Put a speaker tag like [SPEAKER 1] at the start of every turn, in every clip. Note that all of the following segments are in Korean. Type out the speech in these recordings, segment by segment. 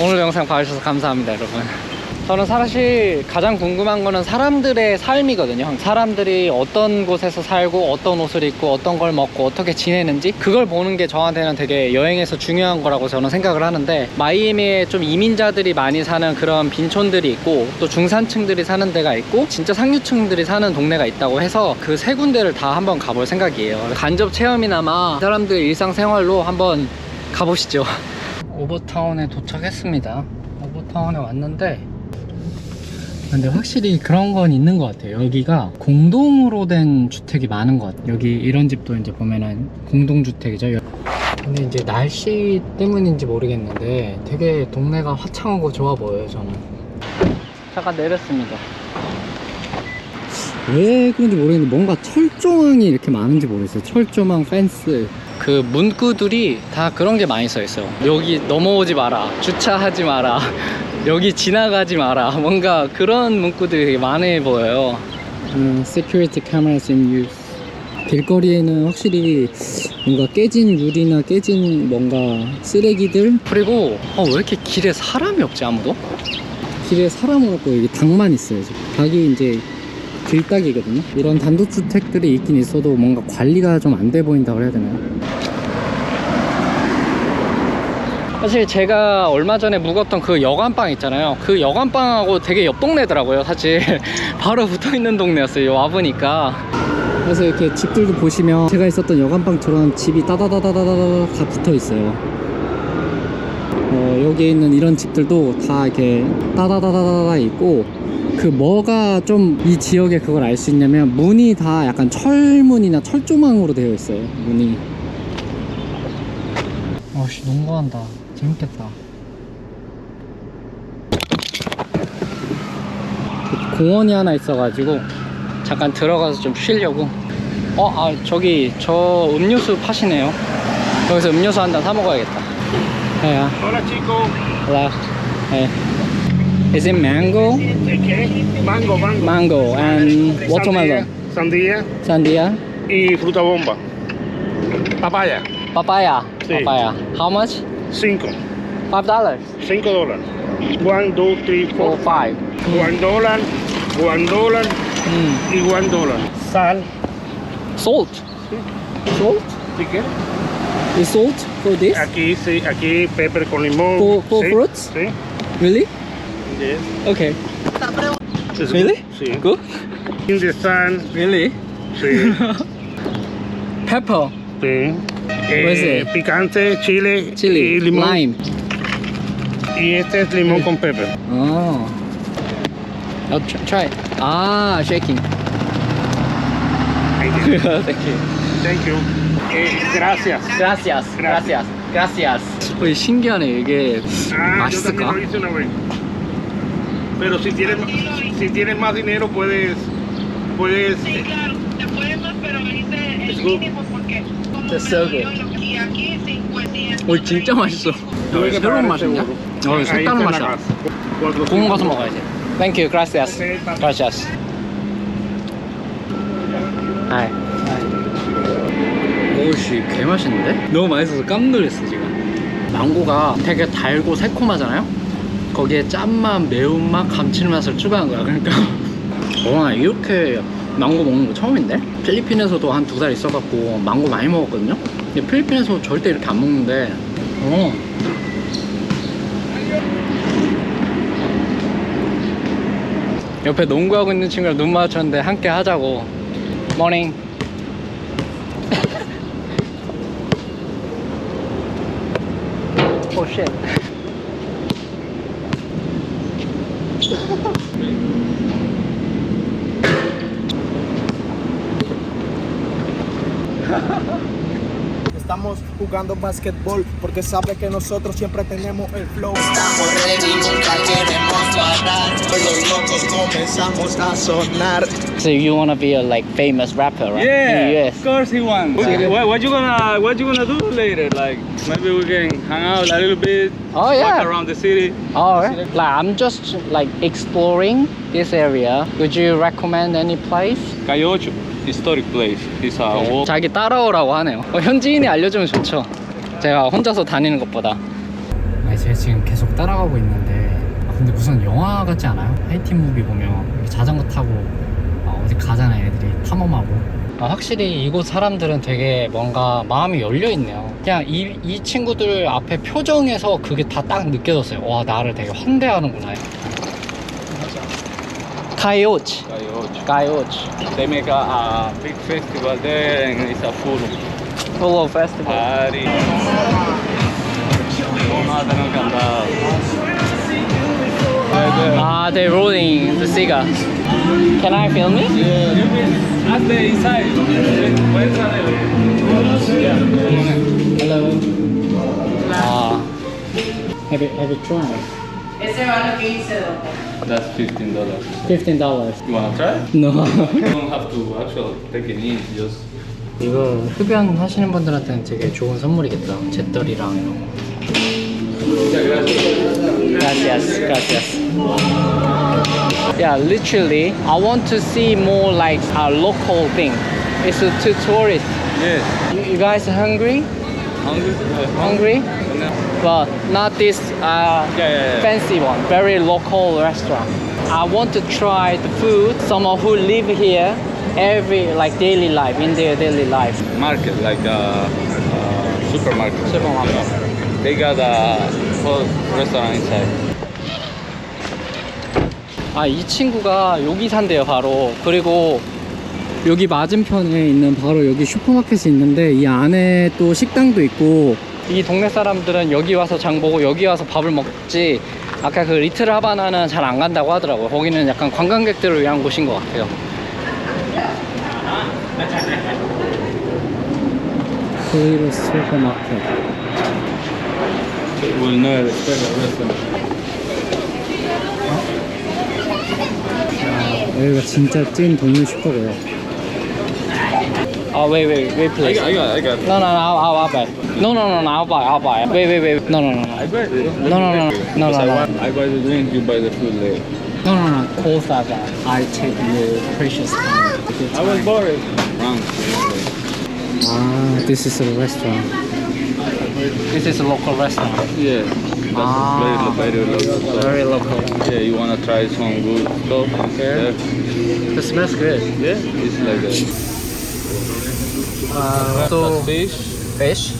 [SPEAKER 1] 오늘 영상 봐주셔서 감사합니다, 여러분. 저는 사실 가장 궁금한 거는 사람들의 삶이거든요. 사람들이 어떤 곳에서 살고 어떤 옷을 입고 어떤 걸 먹고 어떻게 지내는지 그걸 보는 게 저한테는 되게 여행에서 중요한 거라고 저는 생각을 하는데 마이애미에 좀 이민자들이 많이 사는 그런 빈촌들이 있고 또 중산층들이 사는 데가 있고 진짜 상류층들이 사는 동네가 있다고 해서 그 세 군데를 다 한번 가볼 생각이에요. 간접 체험이나마 사람들 일상생활로 한번 가보시죠. 오버타운에 도착했습니다. 오버타운에 왔는데 근데 확실히 그런 건 있는 것 같아요. 여기가 공동으로 된 주택이 많은 것 같아요. 여기 이런 집도 이제 보면은 공동주택이죠. 근데 이제 날씨 때문인지 모르겠는데 되게 동네가 화창하고 좋아 보여요, 저는. 잠깐 내렸습니다. 왜 그런지 모르겠는데 뭔가 철조망이 이렇게 많은지 모르겠어요. 철조망, 펜스. 그 문구들이 다 그런 게 많이 써 있어요. 여기 넘어오지 마라. 주차하지 마라. 여기 지나가지 마라. 뭔가 그런 문구들이 되게 많이 보여요. 음, security cameras in use. 길거리에는 확실히 뭔가 깨진 유리나 깨진 뭔가 쓰레기들 그리고 어, 왜 이렇게 길에 사람이 없지 아무도? 길에 사람은 없고 여기 닭만 있어요 지금 닭이 이제 길닭이거든요 이런 단독주택들이 있긴 있어도 뭔가 관리가 좀 안 돼 보인다고 해야 되나요? 사실 제가 얼마 전에 묵었던 그 여관방 있잖아요. 그 여관방하고 되게 옆 동네더라고요 사실. 바로 붙어있는 동네였어요 와보니까. 그래서 이렇게 집들도 보시면 제가 있었던 여관방처럼 집이 따다다다다다 다 붙어있어요. 어, 여기에 있는 이런 집들도 다 이렇게 따다다다다 있고 그 뭐가 좀 이 지역의 그걸 알 수 있냐면 문이 다 약간 철문이나 철조망으로 되어 있어요 문이. 어씨 농구한다 재밌겠다 그 공원이 하나 있어가지고 잠깐 들어가서 좀 쉬려고 어? 아 저기 저 음료수 파시네요 여기서 음료수 한 잔 사 먹어야겠다 야
[SPEAKER 2] Hola chicos,
[SPEAKER 1] Hello. Hey. Is it mango,
[SPEAKER 2] ¿de qué? Mango, mango.
[SPEAKER 1] mango, and watermelon,
[SPEAKER 2] Sandía,
[SPEAKER 1] sandia,
[SPEAKER 2] sandía y fruta bomba. Papaya,
[SPEAKER 1] papaya,
[SPEAKER 2] Sí.
[SPEAKER 1] papaya? How much?
[SPEAKER 2] Cinco.
[SPEAKER 1] Five dollars.
[SPEAKER 2] Cinco dólares. One, two, three,
[SPEAKER 1] Four,
[SPEAKER 2] four.
[SPEAKER 1] five.
[SPEAKER 2] One dollar, one dollar
[SPEAKER 1] Mm.
[SPEAKER 2] y one dollar. Sal.
[SPEAKER 1] Salt. Salt?
[SPEAKER 2] ¿Sí qué?
[SPEAKER 1] Is salt for this?
[SPEAKER 2] Aquí sí, aquí pepper con limón.
[SPEAKER 1] For- for
[SPEAKER 2] sí,
[SPEAKER 1] fruits?
[SPEAKER 2] Sí.
[SPEAKER 1] Really?
[SPEAKER 2] Yes.
[SPEAKER 1] Okay.
[SPEAKER 2] It's
[SPEAKER 1] Really?
[SPEAKER 2] good. Sí.
[SPEAKER 1] Good.
[SPEAKER 2] In the sun.
[SPEAKER 1] Really?
[SPEAKER 2] Sí.
[SPEAKER 1] Pepper,
[SPEAKER 2] sí.
[SPEAKER 1] es
[SPEAKER 2] Eh,
[SPEAKER 1] it?
[SPEAKER 2] picante, chile,
[SPEAKER 1] chili,
[SPEAKER 2] y limón.
[SPEAKER 1] lime.
[SPEAKER 2] Y este es limón con pepper.
[SPEAKER 1] Oh. I'll try. try. Ah, shaking.
[SPEAKER 2] Thank you.
[SPEAKER 1] Thank you.
[SPEAKER 2] Thank you. Eh, gracias.
[SPEAKER 1] Gracias, gracias, gracias. 어, 신기하네 이게
[SPEAKER 2] Ah, yo
[SPEAKER 1] 맛있을까?
[SPEAKER 2] también lo hice una vez. Pero si tienes, si tienes más dinero puedes, puedes.
[SPEAKER 3] Sí, claro, te puede más, pero hice
[SPEAKER 2] It's
[SPEAKER 3] el
[SPEAKER 2] good.
[SPEAKER 3] mínimo porque como
[SPEAKER 1] That's
[SPEAKER 3] me
[SPEAKER 1] so
[SPEAKER 3] lo dio
[SPEAKER 1] good.
[SPEAKER 3] lo- y aquí 50.
[SPEAKER 1] 어 진짜 맛있어. 새로운
[SPEAKER 2] estar
[SPEAKER 1] 맛이냐?
[SPEAKER 2] seguro.
[SPEAKER 1] 어 색다른 맛이야. 고운 가서 먹어야지. Thank you, gracias. Gracias. 하이. 오씨 개 맛있는데? 너무 맛있어서 깜 놀랐어 지금. 망고가 되게 달고 새콤하잖아요. 거기에 짠맛, 매운맛, 감칠맛을 추가한 거야. 그러니까 와 이렇게 망고 먹는 거 처음인데? 필리핀에서도 한 두 달 있어갖고 망고 많이 먹었거든요. 근데 필리핀에서 절대 이렇게 안 먹는데. 어. 옆에 농구하고 있는 친구랑 눈 마주쳤는데 함께 하자고 모닝 오 쉣.
[SPEAKER 4] Jugando basquetbol porque sabe que nosotros siempre tenemos el flow.
[SPEAKER 5] Estamos ready, nunca queremos parar. Los locos comenzamos a sonar.
[SPEAKER 1] So you wanna be a like famous rapper, right?
[SPEAKER 6] Yeah,
[SPEAKER 1] In the
[SPEAKER 6] of course he wants.
[SPEAKER 1] Yeah.
[SPEAKER 6] What, what you gonna What you gonna do later? Like maybe we can hang out a little bit.
[SPEAKER 1] Oh, yeah.
[SPEAKER 6] Walk around the city.
[SPEAKER 1] Alright. Like I'm just like exploring this area. Would you recommend any place?
[SPEAKER 6] Calle 8, historic place. It's a walk.
[SPEAKER 1] 자기 따라오라고 하네요. 어, 현지인이 알려주면 좋죠. 제가 혼자서 다니는 것보다. 아니 제가 지금 계속 따라가고 있는데 아, 근데 무슨 영화 같지 않아요? 하이틴 무비 보면 이렇게 자전거 타고 아, 어디 가잖아요 애들이 탐험하고 아, 확실히 이곳 사람들은 되게 뭔가 마음이 열려 있네요 그냥 이, 이 친구들 앞에 표정에서 그게 다 딱 느껴졌어요 와 나를 되게 환대하는구나 카이오치
[SPEAKER 6] Coyote.
[SPEAKER 1] 카이오치
[SPEAKER 6] They make a, a big festival there and it's a full
[SPEAKER 1] 폴로 페스티벌
[SPEAKER 6] party. Vamos a tener que andar. Right there.
[SPEAKER 1] Ah, they're rolling the cigar. Can I film it?
[SPEAKER 6] Yeah, you can ask the inside. Where's the Yeah.
[SPEAKER 1] Hello. Ah. Have you have you tried?
[SPEAKER 3] Ese vale 15
[SPEAKER 6] That's fifteen dollars.
[SPEAKER 1] Fifteen dollars.
[SPEAKER 6] You wanna try?
[SPEAKER 1] No.
[SPEAKER 6] You don't have to actually take it in. Just
[SPEAKER 1] 이거 흡연 하시는 분들한테는 되게 좋은 선물이겠다. 잿더리랑 이런 거. Gracias, gracias. Yeah, literally, I want to see more like a local thing. It's a to tourist.
[SPEAKER 6] yes.
[SPEAKER 1] You, you guys hungry?
[SPEAKER 6] Hungry? Uh,
[SPEAKER 1] Hungry?
[SPEAKER 6] Yeah,
[SPEAKER 1] But not this uh,
[SPEAKER 6] yeah, yeah.
[SPEAKER 1] fancy one, very local restaurant. I want to try the food, someone who live here every like daily life, in their daily life.
[SPEAKER 6] Market, like a, uh supermarket.
[SPEAKER 1] Supermarket.
[SPEAKER 6] Yeah. They got a whole restaurant inside.
[SPEAKER 1] 아, 이 친구가 여기 산대요, 바로. 그리고 여기 맞은편에 있는 바로 여기 슈퍼마켓이 있는데 이 안에 또 식당도 있고 이 동네 사람들은 여기 와서 장 보고 여기 와서 밥을 먹지 아까 그 리틀 하바나는 잘 안 간다고 하더라고요. 거기는 약간 관광객들을 위한 곳인 것 같아요. 토이로 슈퍼마켓.
[SPEAKER 6] Espera, restaurant.
[SPEAKER 1] 여기가 진짜 찐 동네 슈퍼고요. 아, wait, wait, wait,
[SPEAKER 6] I
[SPEAKER 1] please.
[SPEAKER 6] got, I got, I got.
[SPEAKER 1] No, no, no, I'll, I'll, buy. No, no, no, no, I'll buy, I'll buy. Wait, wait, wait. No, no, no, no.
[SPEAKER 6] I buy.
[SPEAKER 1] No, no, no, no, no,
[SPEAKER 6] I,
[SPEAKER 1] no.
[SPEAKER 6] I buy the drink, you buy the food later.
[SPEAKER 1] No, no, no. Cold Saga. I take your precious time.
[SPEAKER 6] I was bored.
[SPEAKER 1] Ah, this is a restaurant. This is a local restaurant.
[SPEAKER 6] Yeah. That's
[SPEAKER 1] Ah.
[SPEAKER 6] very, very local.
[SPEAKER 1] Very local.
[SPEAKER 6] Yeah, you wanna try some good stuff?
[SPEAKER 1] Okay.
[SPEAKER 6] Yeah.
[SPEAKER 1] It smells good.
[SPEAKER 6] Yeah, it's like a
[SPEAKER 1] Uh, so
[SPEAKER 6] fish,
[SPEAKER 1] fish,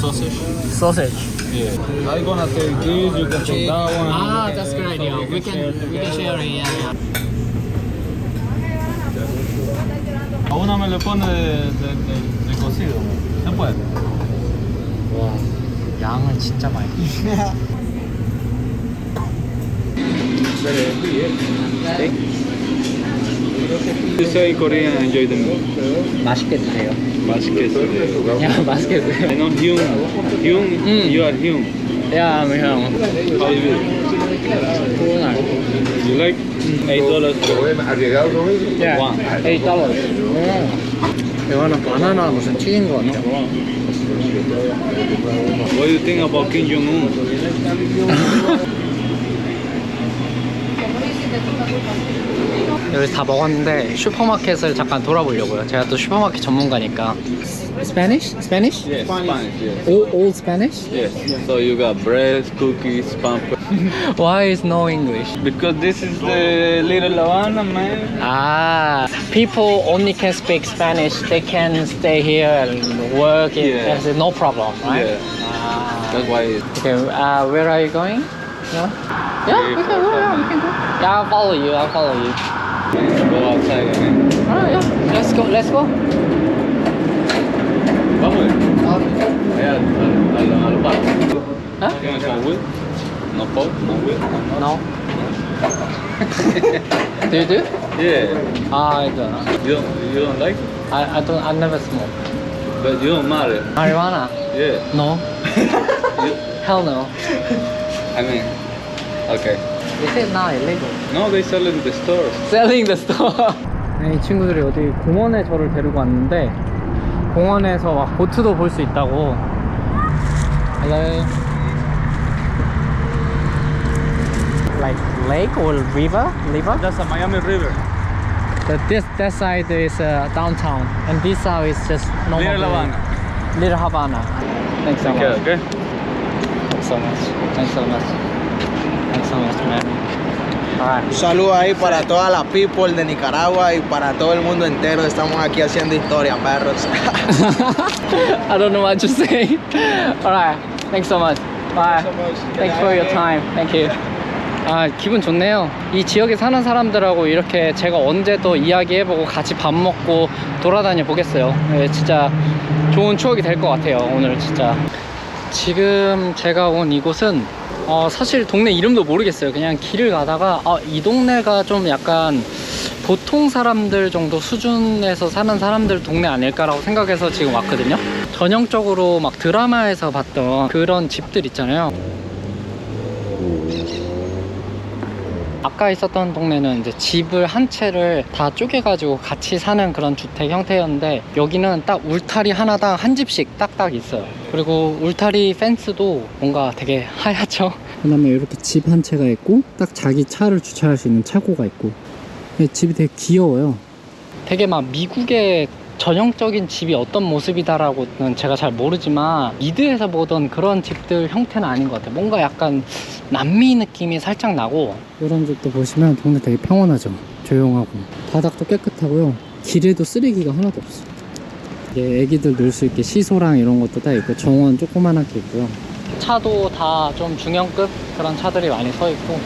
[SPEAKER 6] sausage.
[SPEAKER 1] sausage.
[SPEAKER 6] Yeah. I'm gonna take this, you can take that one.
[SPEAKER 1] Ah, that's a good idea. We can we can share it. Yeah, yeah.
[SPEAKER 6] A una me le pone de, de, de, de cocido. ¿Se puede?
[SPEAKER 1] 와, 양을 진짜 많이.
[SPEAKER 6] You say Korean enjoy the meal.
[SPEAKER 1] 맛있게 드세요.
[SPEAKER 6] 맛있게 드세요.
[SPEAKER 1] 야, 맛있게
[SPEAKER 6] I
[SPEAKER 1] 드세요.
[SPEAKER 6] know Hyun. Hyun,
[SPEAKER 1] Mm.
[SPEAKER 6] you are Hyun.
[SPEAKER 1] 야, 형.
[SPEAKER 6] How you feel?
[SPEAKER 1] 코로나.
[SPEAKER 6] You like eight dollars
[SPEAKER 1] Yeah.
[SPEAKER 6] one?
[SPEAKER 1] Eight dollars. 이거는 바나나 무슨 튀긴 거 같아.
[SPEAKER 6] What do you think about Kim Jong Un?
[SPEAKER 1] 여기 다 먹었는데 슈퍼마켓을 잠깐 돌아보려고요. 제가 또 슈퍼마켓 전문가니까. Spanish? Spanish?
[SPEAKER 6] Yes, Spanish. Yes.
[SPEAKER 1] All, all Spanish?
[SPEAKER 6] Yes. So you got bread, cookies, pampers.
[SPEAKER 1] Why is no English?
[SPEAKER 6] Because this is the little Havana, man.
[SPEAKER 1] Ah, people only can speak Spanish. They can stay here and work. in-
[SPEAKER 6] Yeah.
[SPEAKER 1] There's no problem, right?
[SPEAKER 6] Yeah.
[SPEAKER 1] Ah.
[SPEAKER 6] That's why. It's
[SPEAKER 1] Okay, uh, where are you going? Yeah, yeah, we can go. Yeah, we can go. Yeah, I'll follow you. I'll follow you.
[SPEAKER 6] go outside again.
[SPEAKER 1] Alright, yeah. Let's go. Let's go.
[SPEAKER 6] Vamos. Allá al, al, al bar.
[SPEAKER 1] Huh?
[SPEAKER 6] ¿Tienes some weed? No pot? No weed?
[SPEAKER 1] No. do you do?
[SPEAKER 6] Yeah.
[SPEAKER 1] Ah, I don't.
[SPEAKER 6] You don't, you don't like?
[SPEAKER 1] I, I don't. I never smoke.
[SPEAKER 6] But you don't matter.
[SPEAKER 1] Marijuana?
[SPEAKER 6] Yeah.
[SPEAKER 1] No.
[SPEAKER 6] You,
[SPEAKER 1] Hell no.
[SPEAKER 6] I mean, okay.
[SPEAKER 1] Is it not illegal?
[SPEAKER 6] No, they sell in the stores.
[SPEAKER 1] Selling the store. 네, 이 친구들이 어디 공원에 저를 데리고 왔는데 공원에서 막 보트도 볼 수 있다고. Hello. Like lake or river? River?
[SPEAKER 6] That's a Miami River.
[SPEAKER 1] The, this that side is uh, downtown, and this side is just normal.
[SPEAKER 6] Little Havana.
[SPEAKER 1] Little Havana. Thanks so
[SPEAKER 6] Okay,
[SPEAKER 1] much.
[SPEAKER 6] okay.
[SPEAKER 1] Thanks so much. Thanks so much. Thanks so much, man. Alright.
[SPEAKER 4] Un saludo ahí para toda la people de Nicaragua y para todo el mundo entero. Estamos aquí haciendo historia, perros.
[SPEAKER 1] I don't know what to say. Alright. Thanks so much. Bye. Thanks for your time. Thank you. 아, 기분 좋네요. 이 지역에 사는 사람들하고 이렇게 제가 언제 또 이야기해보고 같이 밥 먹고 돌아다녀 보겠어요. 네, 진짜 좋은 추억이 될 것 같아요. 오늘 진짜. 지금 제가 온 이곳은 어, 사실 동네 이름도 모르겠어요. 그냥 길을 가다가 아, 이 동네가 좀 약간 보통 사람들 정도 수준에서 사는 사람들 동네 아닐까라고 생각해서 지금 왔거든요. 전형적으로 막 드라마에서 봤던 그런 집들 있잖아요. 아까 있었던 동네는 이제 집을 한 채를 다 쪼개가지고 같이 사는 그런 주택 형태였는데 여기는 딱 울타리 하나당 한 집씩 딱딱 있어요. 그리고 울타리 펜스도 뭔가 되게 하얗죠. 그 다음에 이렇게 집 한 채가 있고 딱 자기 차를 주차할 수 있는 차고가 있고 집이 되게 귀여워요. 되게 막 미국의 전형적인 집이 어떤 모습이다라고는 제가 잘 모르지만 미드에서 보던 그런 집들 형태는 아닌 것 같아요. 뭔가 약간 남미 느낌이 살짝 나고 이런 집도 보시면 동네 되게 평온하죠. 조용하고 바닥도 깨끗하고요. 길에도 쓰레기가 하나도 없어. 이게 애기들 놀 수 있게 시소랑 이런 것도 다 있고 정원 조그만하게 있고요. 차도 다 좀 중형급 그런 차들이 많이 서 있고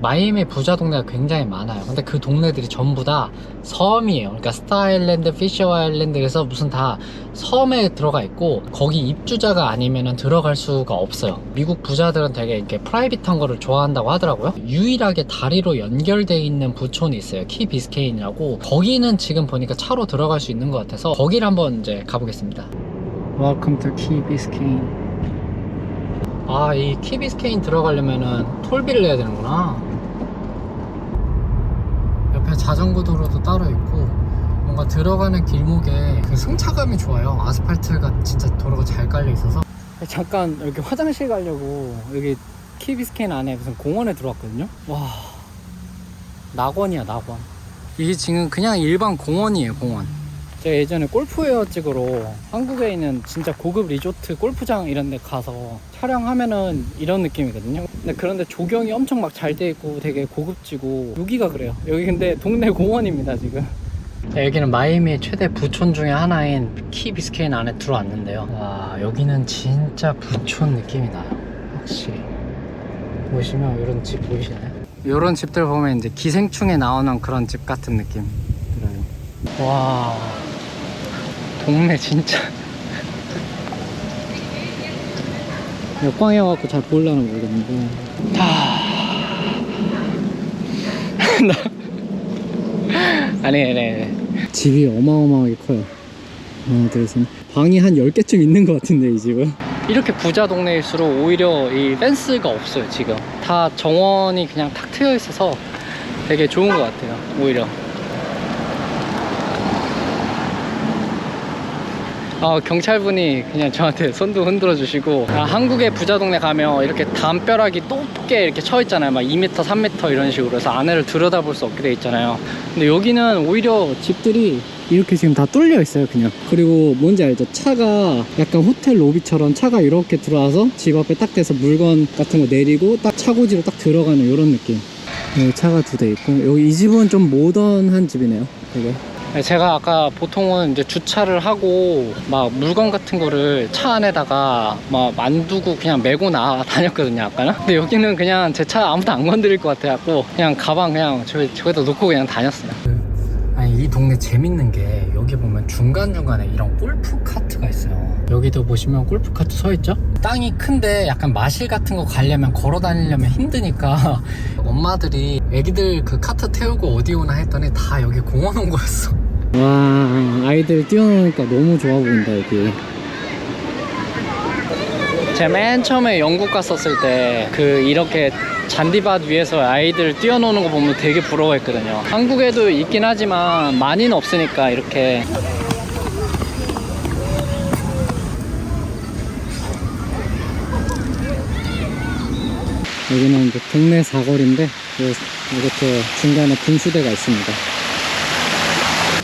[SPEAKER 1] 마이애미 부자 동네가 굉장히 많아요. 근데 그 동네들이 전부 다 섬이에요. 그러니까 스타일랜드, 피셔 아일랜드에서 무슨 다 섬에 들어가 있고 거기 입주자가 아니면 들어갈 수가 없어요. 미국 부자들은 되게 이렇게 프라이빗한 거를 좋아한다고 하더라고요. 유일하게 다리로 연결돼 있는 부촌이 있어요. 키 비스케인이라고. 거기는 지금 보니까 차로 들어갈 수 있는 것 같아서 거기를 한번 이제 가보겠습니다. Welcome to Key Biscayne. 아, 이 키비스케인 들어가려면은 톨비를 내야 되는구나. 옆에 자전거 도로도 따로 있고 뭔가 들어가는 길목에 그 승차감이 좋아요. 아스팔트가 진짜 도로가 잘 깔려 있어서. 잠깐 여기 화장실 가려고 여기 키비스케인 안에 무슨 공원에 들어왔거든요. 와, 낙원이야 낙원. 이게 지금 그냥 일반 공원이에요 공원. 제가 예전에 골프 웨어 찍으러 한국에 있는 진짜 고급 리조트 골프장 이런 데 가서 촬영하면은 이런 느낌이거든요. 근데 그런데 조경이 엄청 막 잘 돼 있고 되게 고급지고 여기가 그래요. 여기 근데 동네 공원입니다, 지금. 네, 여기는 마이애미의 최대 부촌 중에 하나인 키 비스케인 안에 들어왔는데요. 와, 여기는 진짜 부촌 느낌이 나요. 확실히. 보시면 이런 집 보이시나요? 이런 집들 보면 이제 기생충에 나오는 그런 집 같은 느낌 들어요. 와, 동네 진짜. 역광이어갖고 잘 보려나 모르겠는데. 아. 나. 아니, 아니, 아니. 집이 어마어마하게 커요. 둘, 셋. 방이 한 10개쯤 있는 것 같은데, 이 집은. 이렇게 부자 동네일수록 오히려 이 펜스가 없어요, 지금. 다 정원이 그냥 탁 트여 있어서 되게 좋은 것 같아요, 오히려. 어, 경찰분이 그냥 저한테 손도 흔들어 주시고 아, 한국의 부자 동네 가면 이렇게 담벼락이 높게 이렇게 쳐 있잖아요. 막 2m 3m 이런 식으로 해서 안에를 들여다볼 수 없게 돼 있잖아요. 근데 여기는 오히려 집들이 이렇게 지금 다 뚫려 있어요 그냥. 그리고 뭔지 알죠? 차가 약간 호텔 로비처럼 차가 이렇게 들어와서 집 앞에 딱 대서 물건 같은 거 내리고 딱 차고지로 딱 들어가는 이런 느낌. 여기 차가 두 대 있고 여기 이 집은 좀 모던한 집이네요 되게. 네, 제가 아까 보통은 이제 주차를 하고 막 물건 같은 거를 차 안에다가 막안 두고 그냥 메고 나 다녔거든요 아까는. 근데 여기는 그냥 제 차 아무도 안 건드릴 것 같아갖고 그냥 가방 그냥 저, 저기다 놓고 그냥 다녔어요. 아니 이 동네 재밌는 게 여기 보면 중간중간에 이런 골프 카트가 있어요. 여기도 보시면 골프 카트 서 있죠? 땅이 큰데 약간 마실 같은 거 가려면 걸어 다니려면 힘드니까 엄마들이 애기들 그 카트 태우고 어디 오나 했더니 다 여기 공원 온 거였어 와 아이들 뛰어노니까 너무 좋아 보인다 여기 제가 맨 처음에 영국 갔었을 때 그 이렇게 잔디밭 위에서 아이들 뛰어노는 거 보면 되게 부러워했거든요. 한국에도 있긴 하지만 많이는 없으니까 이렇게 여기는 이제 동네 사거리인데 이렇게 중간에 분수대가 있습니다.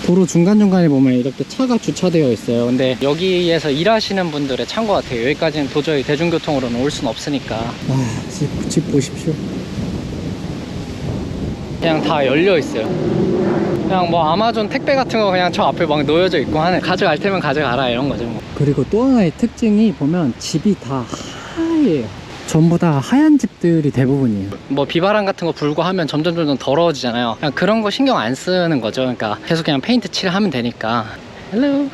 [SPEAKER 1] 도로 중간중간에 보면 이렇게 차가 주차되어 있어요. 근데 여기에서 일하시는 분들의 차인 것 같아요. 여기까지는 도저히 대중교통으로는 올 수는 없으니까. 아, 집, 집 보십시오. 그냥 다 열려 있어요. 그냥 뭐 아마존 택배 같은 거 그냥 저 앞에 막 놓여져 있고 하는 가져갈 테면 가져가라 이런 거죠. 뭐. 그리고 또 하나의 특징이 보면 집이 다 하얘요. 전부 다 하얀 집들이 대부분이에요. 뭐 비바람 같은 거 불고 하면 점점 점점 더러워지잖아요. 그냥 그런 거 신경 안 쓰는 거죠. 그러니까 계속 그냥 페인트 칠하면 되니까. 헬로.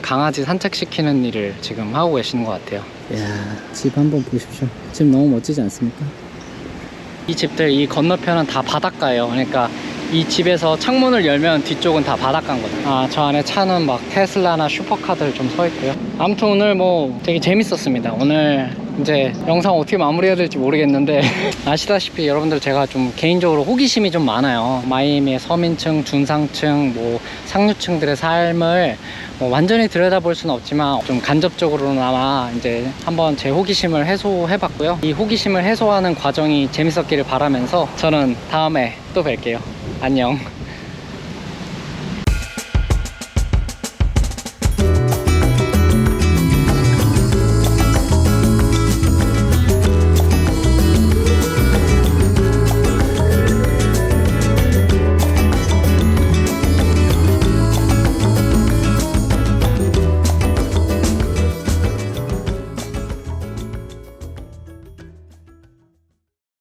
[SPEAKER 1] 강아지 산책시키는 일을 지금 하고 계시는 것 같아요. 이야, 집 한번 보십시오. 집 너무 멋지지 않습니까? 이 집들 이 건너편은 다 바닷가예요. 그러니까 이 집에서 창문을 열면 뒤쪽은 다 바닷가인 거죠. 아, 저 안에 차는 막 테슬라나 슈퍼카들 좀 서 있고요. 아무튼 오늘 뭐 되게 재밌었습니다. 오늘 이제 영상 어떻게 마무리해야 될지 모르겠는데 아시다시피 여러분들 제가 좀 개인적으로 호기심이 좀 많아요. 마이애미의 서민층, 중상층, 뭐 상류층들의 삶을 뭐 완전히 들여다볼 수는 없지만 좀 간접적으로나마 이제 한번 제 호기심을 해소해 봤고요. 이 호기심을 해소하는 과정이 재밌었기를 바라면서 저는 다음에 또 뵐게요. 안녕.